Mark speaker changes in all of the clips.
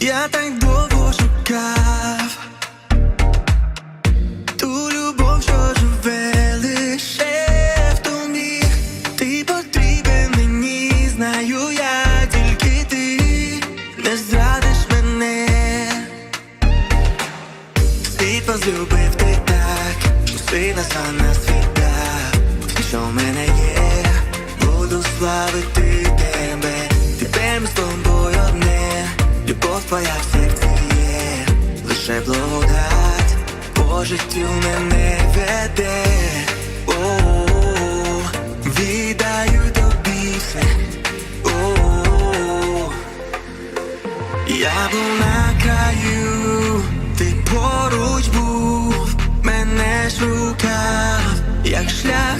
Speaker 1: Я так довго шукав ту любов, що живе лише в тобі. Ти потрібен мені, знаю я тільки ти не зрадиш мене. Світ возлюбив ти так, що сина сам на світа, що в мене є, буду славити лише благодать по життю мене веде. О-о-о, Віддаю тобі все. Я був на краю, ти поруч був, мене шукав, як шлях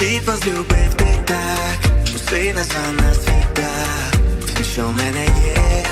Speaker 1: Світ любив ти так, що сина сам на світа, що в мене є,